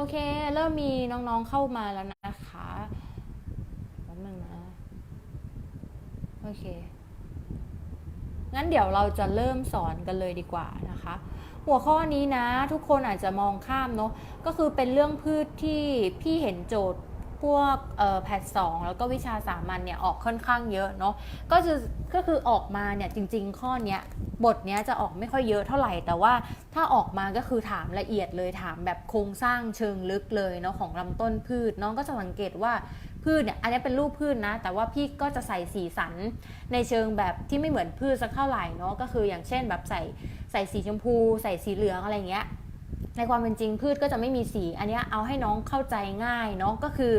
โอเค เริ่มมีน้องๆเข้ามาแล้วนะคะแป๊บนึงนะ โอเค งั้นเดี๋ยวเราจะเริ่มสอนกันเลยดีกว่านะคะ หัวข้อนี้นะ ทุกคนอาจจะมองข้ามเนาะ ก็คือเป็นเรื่องพืชที่พี่เห็นโจทย์ พวกแพทสองแล้วก็วิชาสามัญเนี่ยออกค่อนข้างเยอะเนาะก็คือก็คือออกมาเนี่ยจริง ๆ ข้อเนี้ยบทเนี้ยจะออกไม่ค่อยเยอะเท่าไหร่ แต่ว่าถ้าออกมาก็คือถามละเอียดเลยถามแบบโครงสร้างเชิงลึกเลยเนาะของลำต้นพืชน้องก็จะสังเกตว่าพืชเนี่ยอันนี้เป็นรูปพืชนะ แต่ว่าพี่ก็จะใส่สีสันในเชิงแบบที่ไม่เหมือนพืชสักเท่าไหร่เนาะก็คืออย่างเช่นแบบใส่ใส่สีชมพู ใส่สีเหลืองอะไรเงี้ย ในความเป็นจริงพืชก็จะไม่มีสี อันนี้เอาให้น้องเข้าใจง่ายเนาะก็คือ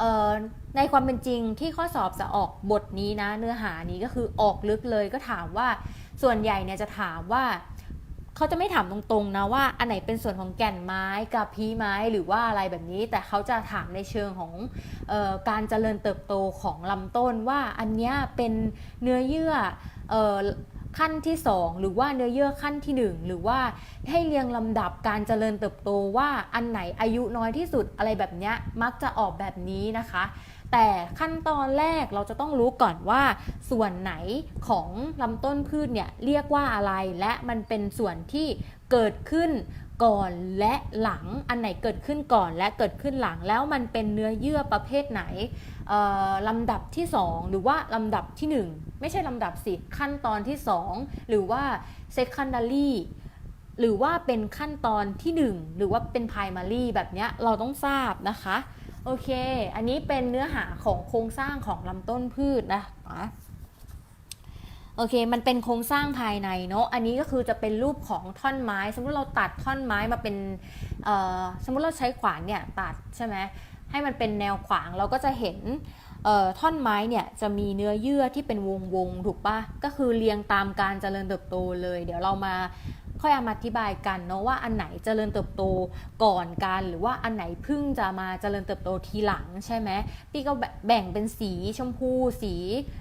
ออในความเป็นจริงที่ข้อสอบจะออกบทนี้นะ เนื้อหานี้ก็คือออกลึกเลยก็ถามว่าส่วนใหญ่เนี่ยจะถามว่าเขาจะไม่ถามตรงๆนะว่าอันไหนเป็นส่วนของแก่นไม้กับพีไม้หรือว่าอะไรแบบนี้ แต่เขาจะถามในเชิงของออการเจริญเติบโตของลำต้นว่าอันนี้เป็นเนื้อเยื่ออ ขั้นที่ 2 หรือว่าเนื้อเยื่อขั้นที่ 1 หรือว่าให้เรียงลำดับการเจริญเติบโตว่าอันไหนอายุน้อยที่สุดอะไรแบบเนี้ยมักจะออกแบบนี้นะคะ แต่ขั้นตอนแรกเราจะต้องรู้ก่อนว่า ส่วนไหนของลำต้นพืชเนี่ยเรียกว่าอะไร และมันเป็นส่วนที่เกิดขึ้น ก่อนและหลังอันไหนเกิดขึ้นก่อนและเกิดขึ้นหลังแล้วมันเป็นเนื้อเยื่อประเภทไหนลำดับที่ 2 หรือว่าลำดับที่ 1 ไม่ใช่ลำดับสิขั้นตอนที่ 2 หรือว่า secondary หรือว่าเป็นขั้นตอนที่ 1 หรือว่าเป็น primary แบบเนี้ยเราต้องทราบนะคะโอเค อันนี้เป็นเนื้อหาของโครงสร้างของลำต้นพืชนะะ โอเค มันเป็นโครงสร้างภายในเนาะ อันนี้ก็คือจะเป็นรูปของท่อนไม้ สมมติเราตัดท่อนไม้มาเป็นสมมติเราใช้ขวานเนี่ยตัดใช่ไหมให้มันเป็นแนวขวางเราก็จะเห็นท่อนไม้เนี่ยจะมีเนื้อเยื่อที่เป็นวงวงๆถูกปะก็คือเรียงตามการเจริญเติบโตเลย เดี๋ยวเรามา ค่อยเอามาอธิบายกันเนาะว่าอันไหนเจริญเติบโตก่อนกัน หรือว่าอันไหนพิ่งจะมาเจริญเติบโตทีหลังใช่ไหมพี่ก็แบ่งเป็นสีชมพู สี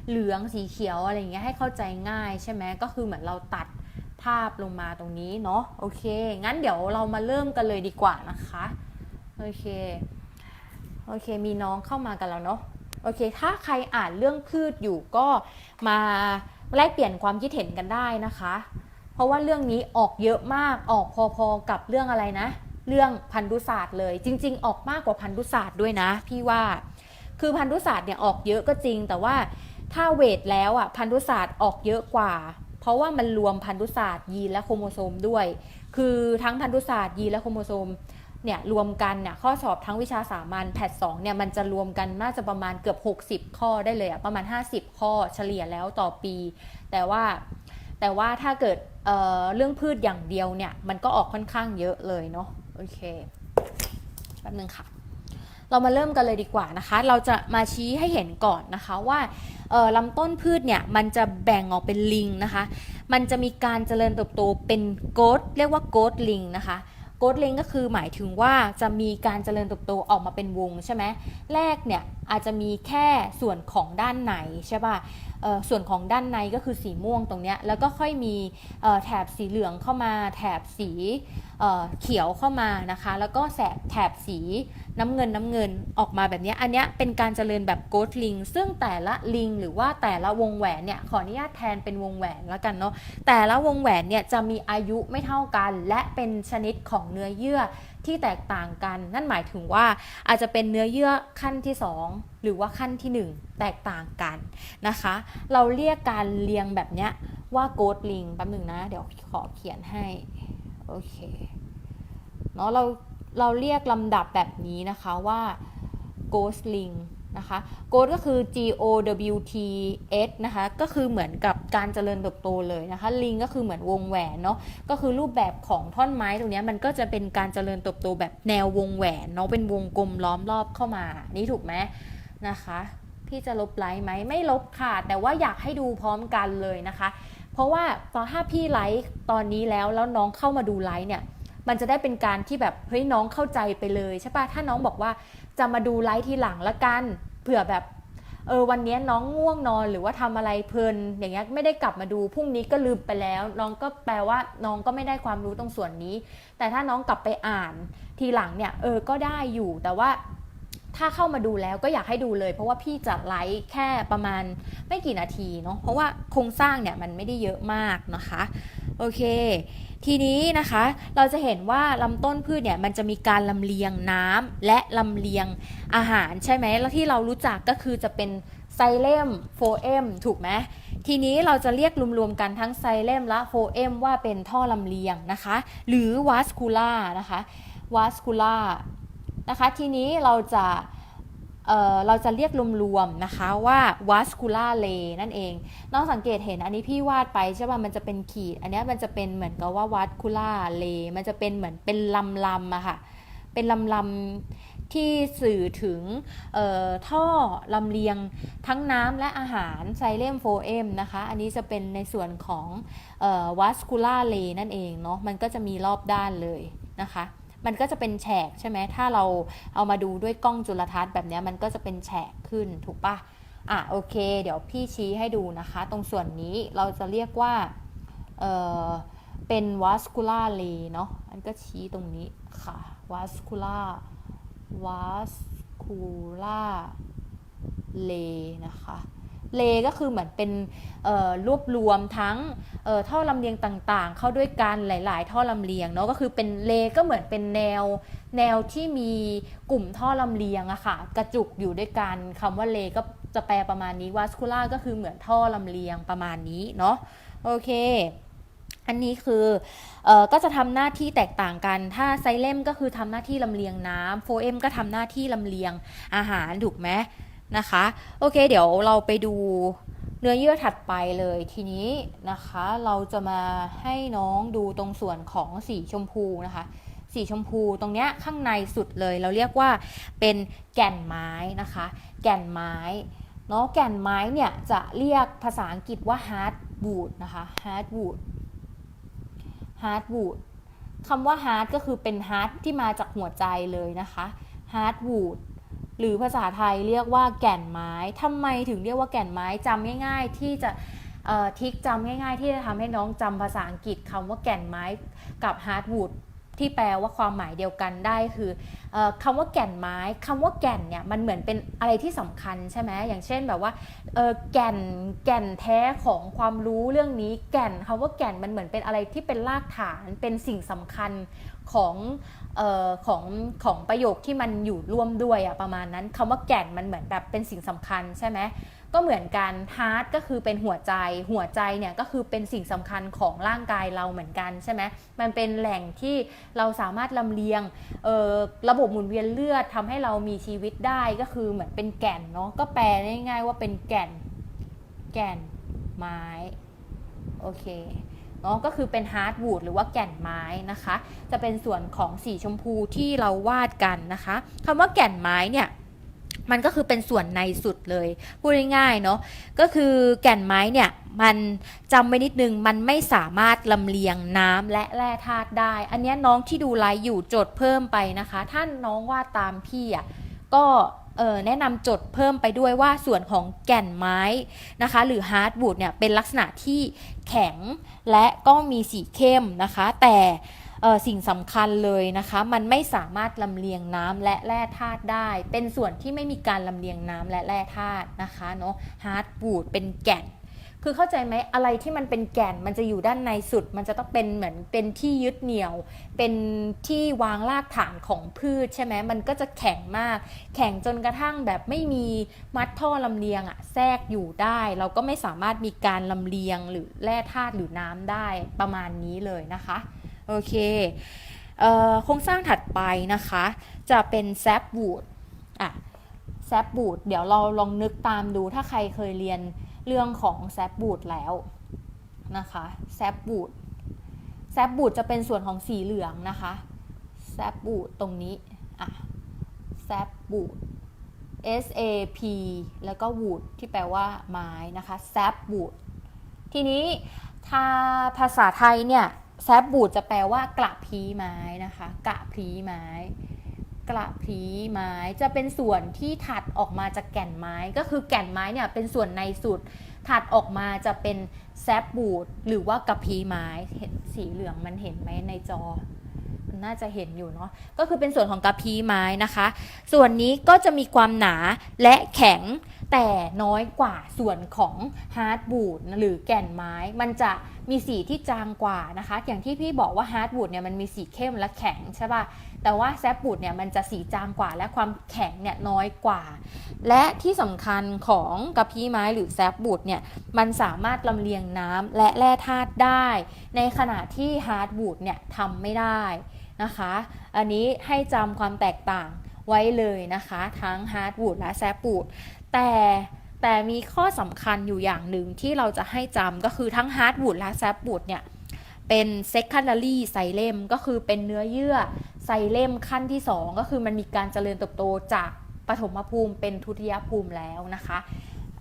เหลืองสีเขียวอะไรอย่างเงี้ยให้เข้าใจง่ายใช่ไหมก็คือเหมือนเราตัดภาพลงมาตรงนี้เนาะโอเค งั้นเดี๋ยวเรามาเริ่มกันเลยดีกว่านะคะโอเคโอเค มีน้องเข้ามากันแล้วเนาะโอเค ถ้าใครอ่านเรื่องพืชอยู่ก็มาแลกเปลี่ยนความคิดเห็นกันได้นะคะ ราะว่าเรื่องนี้ออกเยอะมากออกพอๆกับเรื่องอะไรนะ เรื่องพันธุศาสตร์เลย จริง ๆ ออกมากกว่าพันธุศาสตร์ด้วยนะ พี่ว่า คือพันธุศาสตร์เนี่ยออกเยอะก็จริง แต่ว่าถ้าเวทแล้วอะพันธุศาสตร์ออกเยอะกว่า เพราะว่ามันรวมพันธุศาสตร์ยีนและโครโมโซมด้วย คือทั้งพันธุศาสตร์ยีนและโครโมโซมเนี่ยรวมกันเนี่ยข้อสอบทั้งวิชาสามัญแพทสองเนี่ยมันจะรวมกันน่าจะประมาณเกือบ 60 ข้อได้เลยอะประมาณ 50 ข้อเฉลี่ยแล้วต่อปี แต่ว่า แต่ว่าถ้าเกิดเเรื่องพืชอย่างเดียวเนี่ยมันก็ออกค่อนข้างเยอะเลยเนาะโอเคแป๊บนึงค่ะ เรามาเริ่มกันเลยดีกว่านะคะ เราจะมาชี้ให้เห็นก่อนนะคะว่าลำต้นพืชเนี่ยมันจะแบ่งออกเป็นลิงนะคะ มันจะมีการเจริญเติบโตเป็นโกดเรียกว่าโกดลิงนะคะโกดลิงก็คือหมายถึงว่าจะมีการเจริญเติบโตออกมาเป็นวงใช่ไหมแรกเนี่ย อาจจะมีแค่ส่วนของด้านในใช่ป่ะเอ่อส่วนของด้านในก็คือสีม่วงตรงเนี้ยแล้วก็ค่อยมีแถบสีเหลืองเข้ามาแถบสีเขียวเข้ามานะคะ แล้วก็แสบแถบสีน้ำเงินน้ำเงินออกมาแบบนี้อันนี้เป็นการเจริญแบบโกดลิงซึ่งแต่ละลิงหรือว่าแต่ละวงแหวนเนี่ยขออนุญาตแทนเป็นวงแหวนแล้วกันเนาะแต่ละวงแหวนเนี่ยจะมีอายุไม่เท่ากัน และเป็นชนิดของเนื้อเยื่อ ที่แตกต่างกัน นั่นหมายถึงว่าอาจจะเป็นเนื้อเยื่อขั้นที่ 2 หรือว่าขั้นที่ 1 แตกต่างกันนะคะ เราเรียกการเรียงแบบเนี้ยว่าโกดลิงแป๊บหนึ่งนะ เดี๋ยวขอเขียนให้โอเคเนาะเราเราเรียกลำดับแบบนี้นะคะว่าโกสลิง g นะคะ ghost ก็คือ G O W T S นะคะ ก็คือเหมือนกับการเจริญเติบโตเลยนะคะ ลิงก็คือเหมือนวงแหวนเนาะ ก็คือรูปแบบของท่อนไม้ตรงนี้มันก็จะเป็นการเจริญเติบโตแบบแนววงแหวนเนาะ เป็นวงกลมล้อมรอบเข้ามา นี่ถูกไหมนะคะ พี่จะลบไลค์ไหม ไม่ลบค่ะ แต่ว่าอยากให้ดูพร้อมกันเลยนะคะ เพราะว่าตอนถ้าพี่ไลค์ตอนนี้แล้ว แล้วน้องเข้ามาดูไลค์เนี่ย มันจะได้เป็นการที่แบบ เฮ้ยน้องเข้าใจไปเลยใช่ปะถ้าน้องบอกว่า จะมาดูไลฟ์ทีหลังละกัน เผื่อแบบเออวันนี้น้องง่วงนอนหรือว่าทำอะไรเพลิน อย่างเงี้ยไม่ได้กลับมาดูพรุ่งนี้ก็ลืมไปแล้ว น้องก็แปลว่าน้องก็ไม่ได้ความรู้ตรงส่วนนี้ แต่ถ้าน้องกลับไปอ่านทีหลังเนี่ยเออก็ได้อยู่ แต่ว่าถ้าเข้ามาดูแล้วก็อยากให้ดูเลย เพราะว่าพี่จะไลฟ์แค่ประมาณไม่กี่นาทีเนาะเพราะว่าโครงสร้างเนี่ยมันไม่ได้เยอะมากนะคะ โอเค ทีนี้นะคะเราจะเห็นว่าลำต้นพืชเนี่ยมันจะมีการลำเลียงน้ำและลำเลียงอาหารใช่ไหมแล้วที่เรารู้จักก็คือจะเป็นไซเลมโฟเอมถูกไหมทีนี้เราจะเรียกรวมๆกันทั้งไซเลมและโฟเอมว่าเป็นท่อลำเลียงนะคะ หรือวัสคูล่านะคะวัสคูล่านะคะ ทีนี้เราจะ เเราจะเรียกรวมๆนะคะว่า vascular lay นั่นเอง น้องสังเกตเห็นอันนี้พี่วาดไปใช่ป่ะ มันจะเป็นขีด อันนี้มันจะเป็นเหมือนกับว่า vascular lay มันจะเป็นเหมือนเป็นลำลำอะค่ะ เป็นลำลำที่สื่อถึงท่อลำเลียงทั้งน้ำและอาหารไซเลมโฟเอมนะคะ อันนี้จะเป็นในส่วนของ vascular lay นั่นเองเนาะ มันก็จะมีรอบด้านเลยนะคะ มันก็จะเป็นแฉกใช่ไหมถ้าเราเอามาดูด้วยกล้องจุลทรรศน์แบบนี้มันก็จะเป็นแฉกขึ้นถูกปะอะโอเค เดี๋ยวพี่ชี้ให้ดูนะคะ ตรงส่วนนี้เราจะเรียกว่าเออเป็น vascular lay เนาะอันก็ชี้ตรงนี้ค่ะ vascular vascular lay นะคะ เลก็คือเหมือนเป็นรวบรวมทั้งท่อลำเลียงต่างๆ เข้าด้วยกันหลาย ๆ ท่อลำเลียงเนาะก็คือเป็นเลก็เหมือนเป็นแนวแนวที่มีกลุ่มท่อลำเลียงอะค่ะกระจุกอยู่ด้วยกันคำว่าเลก็จะแปลประมาณนี้ว a สคูล่าก็คือเหมือนท่อลำเลียงประมาณนี้เนาะโอเค อันนี้คือออก็จะทำหน้าที่แตกต่างกัน ถ้าไซเลมก็คือทำหน้าที่ลำเลียงน้ำโฟเอมก็ทำหน้าที่ลำเลียงอาหารถูกไหม นะคะ โอเค เดี๋ยวเราไปดูเนื้อเยื่อถัดไปเลยทีนี้นะคะ เราจะมาให้น้องดูตรงส่วนของสีชมพูนะคะ สีชมพูตรงเนี้ยข้างในสุดเลย เราเรียกว่าเป็นแก่นไม้นะคะ แก่นไม้เนาะแก่นไม้เนี่ยจะเรียกภาษาอังกฤษว่า hardwood นะคะ hardwood hardwood คำว่า hard ก็คือเป็น hard ที่มาจากหัวใจเลยนะคะ hardwood หรือภาษาไทยเรียกว่าแก่นไม้ทำไมถึงเรียกว่าแก่นไม้จำง่าย ๆ ที่จะทิกจำง่าย ๆ ที่จะทำให้น้องจำภาษาอังกฤษคำว่าแก่นไม้กับ hardwood ที่แปลว่าความหมายเดียวกันได้คือออคำว่าแก่นไม้คำว่าแก่นเนี่ยมันเหมือนเป็นอะไรที่สำคัญใช่ไหมอย่างเช่นแบบว่าแก่นแก่นแท้ของความรู้เรื่องนี้แก่นคำว่าแก่นมันเหมือนเป็นอะไรที่เป็นรากฐานเป็นสิ่งสำคัญของ ออของของประโยคที่มันอยู่ร่วมด้วยอะประมาณนั้นคำว่าแก่นมันเหมือนแบบเป็นสิ่งสำคัญใช่ไหมก็เหมือนกันฮาร์ดก็คือเป็นหัวใจ หัวใจเนี่ยก็คือเป็นสิ่งสำคัญของร่างกายเราเหมือนกันใช่ไหมมันเป็นแหล่งที่เราสามารถลำเลียงระบบหมุนเวียนเลือดทำให้เรามีชีวิตได้ก็คือเหมือนเป็นแก่นเนาะก็แปลง่ายๆว่าเป็นแก่น แก่นไม้โอเค เนาะก็คือเป็นฮาร์ดวูดหรือว่าแก่นไม้นะคะ จะเป็นส่วนของสีชมพูที่เราวาดกันนะคะคำว่าแก่นไม้เนี่ยมันก็คือเป็นส่วนในสุดเลย พูดง่ายๆเนาะก็คือแก่นไม้เนี่ยมันจำไว้นิดนึงมันไม่สามารถลำเลียงน้ำและแร่ธาตุได้ อันนี้น้องที่ดูไลฟ์อยู่จดเพิ่มไปนะคะถ้านน้องวาดตามพี่อะก็ แนะนำจดเพิ่มไปด้วยว่าส่วนของแก่นไม้นะคะ หรือฮาร์ดวูดเนี่ยเป็นลักษณะที่แข็งและก็มีสีเข้มนะคะ แต่สิ่งสำคัญเลยนะคะ มันไม่สามารถลำเลียงน้ำและแร่ธาตุได้ เป็นส่วนที่ไม่มีการลำเลียงน้ำและแร่ธาตุนะคะเนาะฮาร์ดวูดเป็นแก่น คือเข้าใจไหมอะไรที่มันเป็นแก่นมันจะอยู่ด้านในสุด มันจะต้องเป็นเหมือนเป็นที่ยึดเหนี่ยว เป็นที่วางรากฐานของพืชใช่ไหมมันก็จะแข็งมาก แข็งจนกระทั่งแบบไม่มีมัดท่อลำเลียงอะแทรกอยู่ได้ เราก็ไม่สามารถมีการลำเลียงหรือแร่ธาตุหรือน้ำได้ประมาณนี้เลยนะคะโอเคเออโครงสร้างถัดไปนะคะ จะเป็นแซปวูดอะแซปบูดเดี๋ยวเราลองนึกตามดูถ้าใครเคยเรียน เรื่องของแซปบูดแล้วนะคะแซปบูดแซปบูดจะเป็นส่วนของสีเหลืองนะคะแซปบูดตรงนี้อะแซปบูด S A P แล้วก็ wood ที่แปลว่าไม้นะคะ sap wood ทีนี้ถ้าภาษาไทยเนี่ย sap wood จะแปลว่ากระพี้ไม้นะคะกระพี้ไม้ กระพี้ไม้จะเป็นส่วนที่ถัดออกมาจากแก่นไม้ ก็คือแก่นไม้เนี่ยเป็นส่วนในสุด ถัดออกมาจะเป็นแซบบูดหรือว่ากระพี้ไม้เห็นสีเหลืองมันเห็นไหมในจอมันน่าจะเห็นอยู่เนาะก็คือเป็นส่วนของกระพี้ไม้นะคะ ส่วนนี้ก็จะมีความหนาและแข็ง แต่น้อยกว่าส่วนของฮาร์ดบูดหรือแก่นไม้ มันจะมีสีที่จางกว่านะคะ อย่างที่พี่บอกว่าฮาร์ดบูดเนี่ยมันมีสีเข้มและแข็งใช่ป่ะ แต่ว่าแซบบูดเนี่ยมันจะสีจางกว่า และความแข็งเนี่ยน้อยกว่า และที่สำคัญของกระพี้ไม้หรือแซบบูดเนี่ยมันสามารถลำเลียงน้ำและแร่ธาตุได้ ในขณะที่ฮาร์ดบูดเนี่ยทำไม่ได้นะคะ อันนี้ให้จำความแตกต่างไว้เลยนะคะ ทั้งฮาร์ดวูดและแซบวูด แต่แต่มีข้อสำคัญอยู่อย่างหนึ่งที่เราจะให้จำก็คือทั้งฮาร์ดวูดและแซบวูดเนี่ย เป็น secondary ไซเลมก็คือเป็นเนื้อเยื่อไซเลมขั้นที่ 2 ก็คือมันมีการเจริญเติบโตจากปฐมภูมิเป็นทุติยภูมิแล้วนะคะ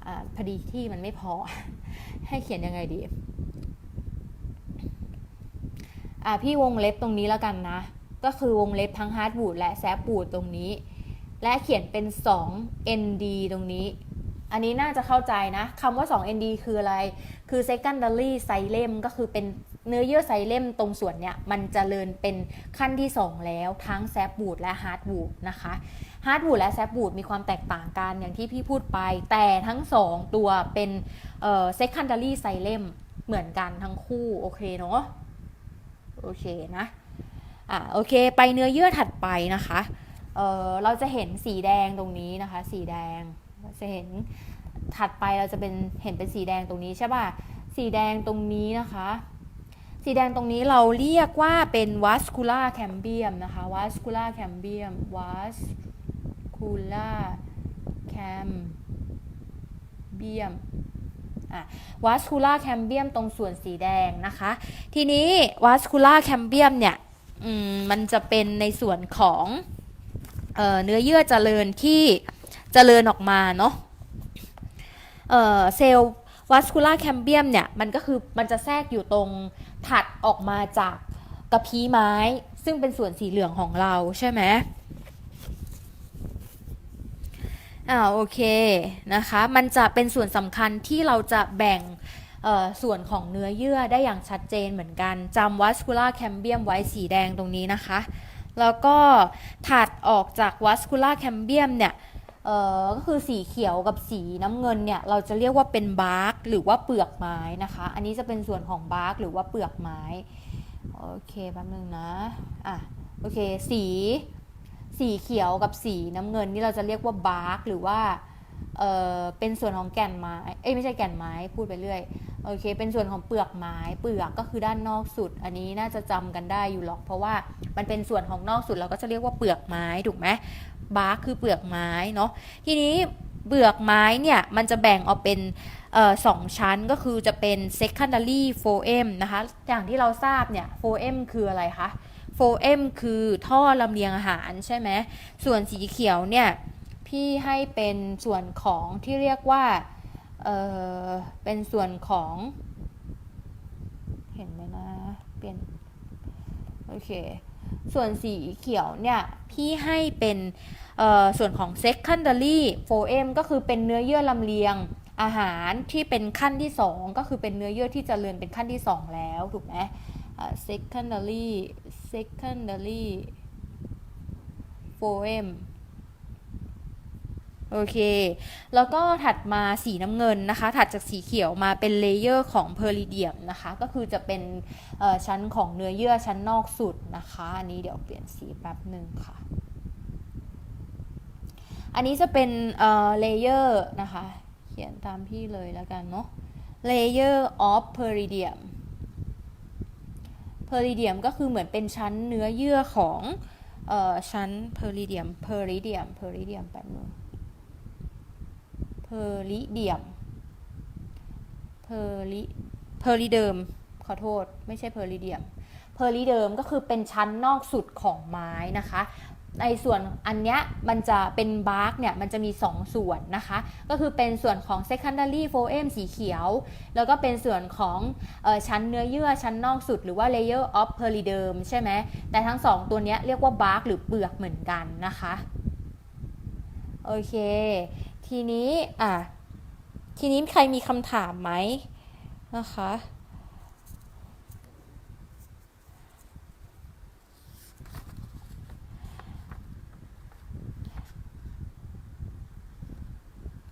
อาพอดีที่มันไม่พอ ให้เขียนยังไงดีพี่วงเล็บตรงนี้แล้วกันนะ ก็คือวงเล็บทั้งฮาร์ดบูดและแซบบูดตรงนี้ และเขียนเป็น 2 ND ตรงนี้ อันนี้น่าจะเข้าใจนะคำว่า 2 ND คืออะไร คือ secondary xylem ก็คือเป็นเนื้อเยื่อไซเลมตรงส่วนเนี้ยมันจเจริญเป็นขั้นที่ 2 แล้วทั้งแซบบูดและฮาร์ดบูดนะคะฮาร์ดบูดและแซบบูดมีความแตกต่างกันอย่างที่พี่พูดไป แต่ทั้ง 2 ตัวเป็นเอ่อ secondary xylem เหมือนกันทั้งคู่ โอเคเนาะโอเคนะอ่าโอเค ไปเนื้อเยื่อถัดไปนะคะ เเราจะเห็นสีแดงตรงนี้นะคะ สีแดงจะเห็นถัดไปเราจะเป็นเห็นเป็นสีแดงตรงนี้ใช่ป่ะสีแดงตรงนี้นะคะ สีแดงตรงนี้เราเรียกว่าเป็น vascular cambium นะคะ vascular cambium vascular cambium อะ vascular cambium ตรงส่วนสีแดงนะคะ ทีนี้ vascular cambium เนี่ยมมันจะเป็นในส่วนของ เเนื้อเยื่อเจริญที่เจริญออกมาเนาะเซลล์ vascular cambium เนี่ยมันก็คือมันจะแทรกอยู่ตรงถัดออกมาจากกระพี้ไม้ ซึ่งเป็นส่วนสีเหลืองของเราใช่ไหมอ่าโอเคนะคะมันจะเป็นส่วนสำคัญที่เราจะแบ่งส่วนของเนื้อเยื่อได้อย่างชัดเจนเหมือนกันจำ vascular cambium ไว้สีแดงตรงนี้นะคะ แล้วก็ถัดออกจากวัสคูล่าแคมเบียมเนี่ยเออก็คือสีเขียวกับสีน้ำเงินเนี่ยเราจะเรียกว่าเป็นบาร์กหรือว่าเปลือกไม้นะคะ อันนี้จะเป็นส่วนของบาร์กหรือว่าเปลือกไม้ โอเคแป๊บนึงนะ อะ โอเค สี สีเขียวกับสีน้ำเงินนี่เราจะเรียกว่าบาร์กหรือว่าเออเป็นส่วนของแก่นไม้ เอ้ยไม่ใช่แก่นไม้ พูดไปเรื่อย โอเค เป็นส่วนของเปลือกไม้ เปลือกก็คือด้านนอกสุด อันนี้น่าจะจำกันได้อยู่หรอก เพราะว่ามันเป็นส่วนของนอกสุดเราก็จะเรียกว่าเปลือกไม้ถูกไหมบาร์คือเปลือกไม้เนาะ ทีนี้เปลือกไม้เนี่ยมันจะแบ่งออกเป็นออสองชั้นก็คือจะเป็น secondary phloem นะคะ อย่างที่เราทราบเนี่ย phloem คืออะไรคะโฟเอมคือท่อลำเลียงอาหารใช่ไหม ส่วนสีเขียวเนี่ย พี่ให้เป็นส่วนของที่เรียกว่าเออเป็นส่วนของ เห็นไหมนะเปลี่ยนโอเคส่วนสีเขียวเนี่ยพี่ให้เป็นเอ่อส่วนของ secondary phloem ก็คือเป็นเนื้อเยื่อลำเลียงอาหารที่เป็นขั้นที่ 2 ก็คือเป็นเนื้อเยื่อที่จเจริญเป็นขั้นที่ 2 แล้วถูกไหม secondary secondary phloem โอเค แล้วก็ถัดมาสีน้ำเงินนะคะ ถัดจากสีเขียวมาเป็นเลเยอร์ของเพอริเดียมนะคะ ก็คือจะเป็นชั้นของเนื้อเยื่อชั้นนอกสุดนะคะ อันนี้เดี๋ยวเปลี่ยนสีแป๊บหนึ่งค่ะ อันนี้จะเป็นเลเยอร์นะคะ เขียนตามพี่เลยแล้วกันเนาะ layer of peridium เพอริเดียมก็คือเหมือนเป็นชั้นเนื้อเยื่อของออชั้นเพอริเดียมเพอริเดียมเพอริเดียมแป๊บนึง เพอริเดียมเพอริเพอริเดิมขอโทษ ไม่ใช่เพอริเดียมเพอริเดิมก็คือเป็นชั้นนอกสุดของไม้นะคะในส่วนอันเนี้ยมันจะเป็นบาร์กเนี่ยมันจะมี 2 ส่วนนะคะ ก็คือเป็นส่วนของ secondary phloem สีเขียว แล้วก็เป็นส่วนของออชั้นเนื้อเยื่อชั้นนอกสุดหรือว่า layer of periderm ใช่ไหมแต่ทั้ง 2 ตัวเนี้ยเรียกว่าบาร์กหรือเปลือกเหมือนกันนะคะ โอเค ทีนี้อะทีนี้ใครมีคำถามไหมนะคะ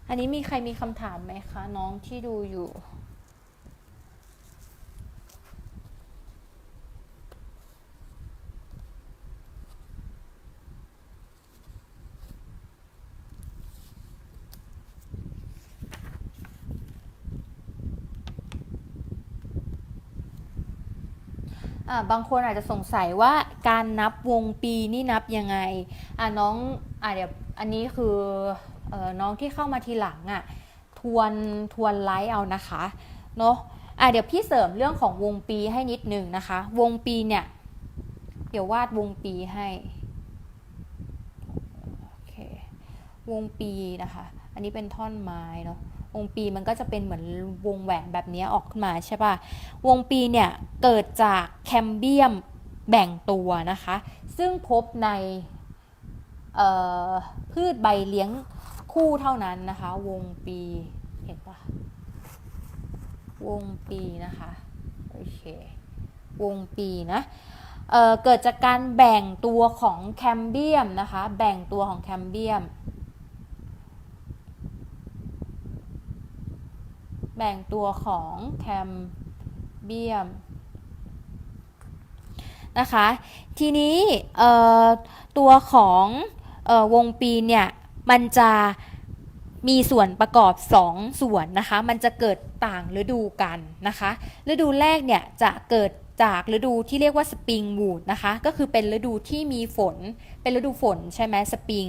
อันนี้มีใครมีคำถามไหมคะ น้องที่ดูอยู่ บางคนอาจจะสงสัยว่าการนับวงปีนี่นับยังไงอ่าน้องอ่าเดี๋ยวอันนี้คือเออน้องที่เข้ามาทีหลังอะทวนทวนไลฟ์เอานะคะเนาะอ่าเดี๋ยวพี่เสริมเรื่องของวงปีให้นิดหนึ่งนะคะ วงปีเนี่ย เดี๋ยววาดวงปีให้โอเควงปีนะคะ อันนี้เป็นท่อนไม้เนาะ วงปีมันก็จะเป็นเหมือนวงแหวนแบบนี้ออกขึ้นมาใช่ป่ะ วงปีเนี่ยเกิดจากแคมเบียมแบ่งตัวนะคะ ซึ่งพบในพืชใบเลี้ยงคู่เท่านั้นนะคะ วงปีเห็นป่ะ วงปีนะคะโอเควงปีนะเเกิดจากการแบ่งตัวของแคมเบียมนะคะ แบ่งตัวของแคมเบียม แบ่งตัวของแคมเบียมนะคะ ทีนี้ตัวของออวงปีเนี่ย มันจะมีส่วนประกอบ2ส่วนนะคะ มันจะเกิดต่างฤดูกันนะคะ ฤดูแรกเนี่ยจะเกิดจากฤดูที่เรียกว่าสปริงวูดนะคะ ก็คือเป็นฤดูที่มีฝน เป็นฤดูฝนใช่ไหมสปริง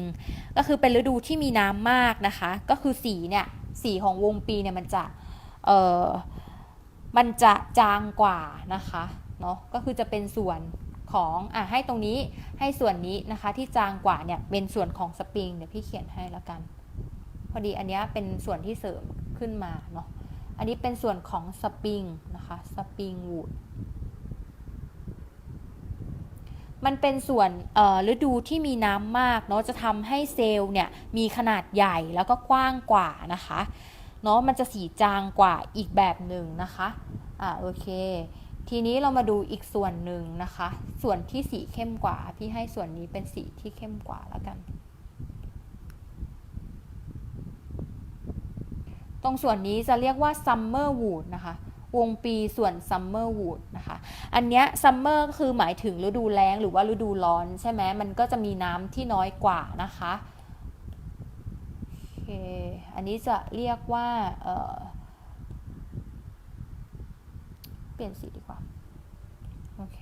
ก็คือเป็นฤดูที่มีน้ำมากนะคะ ก็คือสีเนี่ย สีของวงปีเนี่ยมันจะ เออมันจะจางกว่านะคะเนาะก็คือจะเป็นส่วนของอะให้ตรงนี้ให้ส่วนนี้นะคะที่จางกว่าเนี่ยเป็นส่วนของสปริงเดี๋ยวพี่เขียนให้แล้วกัน พอดีอันนี้เป็นส่วนที่เสริมขึ้นมาเนาะอันนี้เป็นส่วนของสปริงนะคะสปริงวูดมันเป็นส่วนฤดูที่มีน้ำมากเนาะจะทำให้เซลล์เนี่ยมีขนาดใหญ่แล้วก็กว้างกว่านะคะ เนาะมันจะสีจางกว่าอีกแบบหนึ่งนะคะอ่าโอเค ทีนี้เรามาดูอีกส่วนหนึ่งนะคะ ส่วนที่สีเข้มกว่า พี่ให้ส่วนนี้เป็นสีที่เข้มกว่าแล้วกัน ตรงส่วนนี้จะเรียกว่า summer wood นะคะวงปีส่วน summer wood นะคะ อันเนี้ย summer ก็คือหมายถึงฤดูแล้งหรือว่าฤดูร้อนใช่ไหมมันก็จะมีน้ำที่น้อยกว่านะคะ เค อันนี้จะเรียกว่าเอ่อปลี่ยนสีดีกว่า โอเค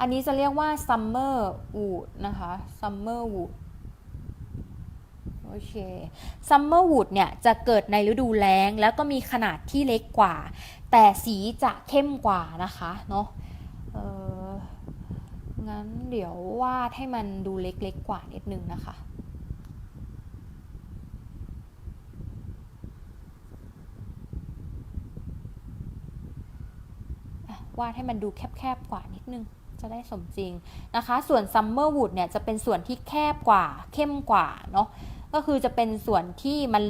อันนี้จะเรียกว่า summer wood นะคะ summer wood โอเค summer wood เนี่ยจะเกิดในฤดูแล้ง แล้วก็มีขนาดที่เล็กกว่า แต่สีจะเข้มกว่านะคะเนาะเอองั้นเดี๋ยววาดให้มันดูเล็กๆกว่านิดนึงนะคะ วาดให้มันดูแคบๆกว่านิดนึง จะได้สมจริงนะคะ ส่วนซัมเมอร์วูดเนี่ยจะเป็นส่วนที่แคบกว่า เข้มกว่าเนาะก็คือจะเป็นส่วนที่มัน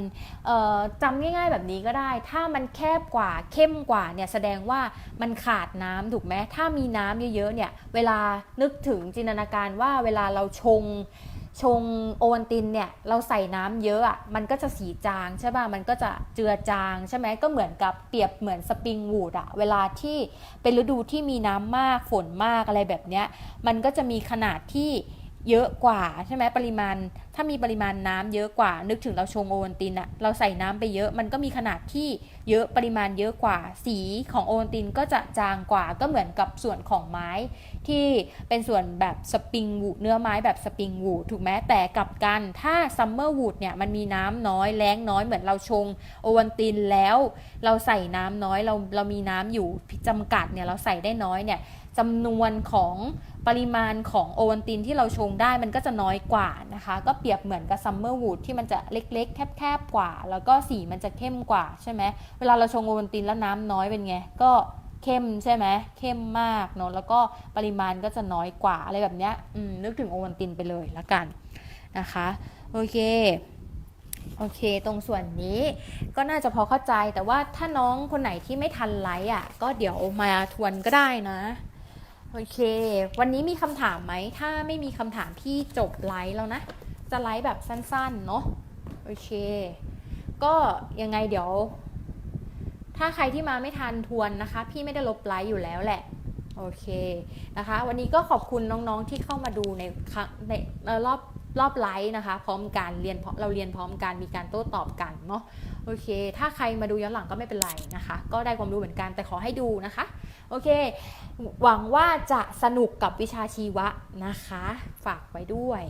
จำง่าย ๆแบบนี้ก็ได้ ถ้ามันแคบกว่าเข้มกว่าเนี่ยแสดงว่ามันขาดน้ำถูกไหมถ้ามีน้ำเยอะๆเนี่ยเวลานึกถึงจินตนาการว่าเวลาเราชง ชงโอวัลตินเนี่ยเราใส่น้ำเยอะอะมันก็จะสีจางใช่ป่ะมันก็จะเจือจางใช่ไหมก็เหมือนกับเปรียบเหมือนสปริงวูดอะเวลาที่เป็นฤดูที่มีน้ำมากฝนมากอะไรแบบเนี้ยมันก็จะมีขนาดที่ เยอะกว่าใช่ไหมปริมาณ ถ้ามีปริมาณน้ำเยอะกว่า นึกถึงเราชงโอวัลตินอะเราใส่น้ำไปเยอะมันก็มีขนาดที่เยอะปริมาณเยอะกว่า สีของโอวัลตินก็จะจางกว่าก็เหมือนกับส่วนของไม้ ที่เป็นส่วนแบบสปริงวูดเนื้อไม้แบบสปริงวูดถูกไหมแต่กลับกันถ้าซัมเมอร์วูดเนี่ยมันมีน้ำน้อยแรงน้อยเหมือนเราชงโอวัลตินแล้ว เราใส่น้ำน้อยเราเรามีน้ำอยู่จำกัดเนี่ยเราใส่ได้น้อยเนี่ยจำนวนของ ปริมาณของโอวัลตินที่เราชงได้มันก็จะน้อยกว่านะคะ ก็เปรียบเหมือนกับซัมเมอร์วูดที่มันจะเล็กๆ แคบๆกว่า แล้วก็สีมันจะเข้มกว่าใช่ไหมเวลาเราชงโอวัลตินแล้วน้ำน้อยเป็นไงก็เข้มใช่ไหมเข้มมากเนาะแล้วก็ปริมาณก็จะน้อยกว่าอะไรแบบเนี้ยอืมนึกถึงโอวัลตินไปเลยละกันนะคะโอเคโอเค ตรงส่วนนี้ก็น่าจะพอเข้าใจแต่ว่าถ้าน้องคนไหนที่ไม่ทันไลฟ์อะ ก็เดี๋ยวมาทวนก็ได้นะ โอเค วันนี้มีคำถามไหม ถ้าไม่มีคำถามพี่จบไลฟ์แล้วนะ จะไลฟ์แบบสั้นๆ เนาะโอเค ก็ยังไงเดี๋ยว ถ้าใครที่มาไม่ทันทวนนะคะ พี่ไม่ได้ลบไลฟ์อยู่แล้วแหละ โอเคนะคะ วันนี้ก็ขอบคุณน้องๆที่เข้ามาดูในครั้งในเอ่อรอบรอบไลฟ์นะคะ พร้อมกันเรียนเราเรียนพร้อมกันมีการโต้ตอบกันเนาะโอเค ถ้าใครมาดูย้อนหลังก็ไม่เป็นไรนะคะ ก็ได้ความรู้เหมือนกันแต่ขอให้ดูนะคะ โอเค หวังว่าจะสนุกกับวิชาชีวะนะคะ ฝากไว้ด้วย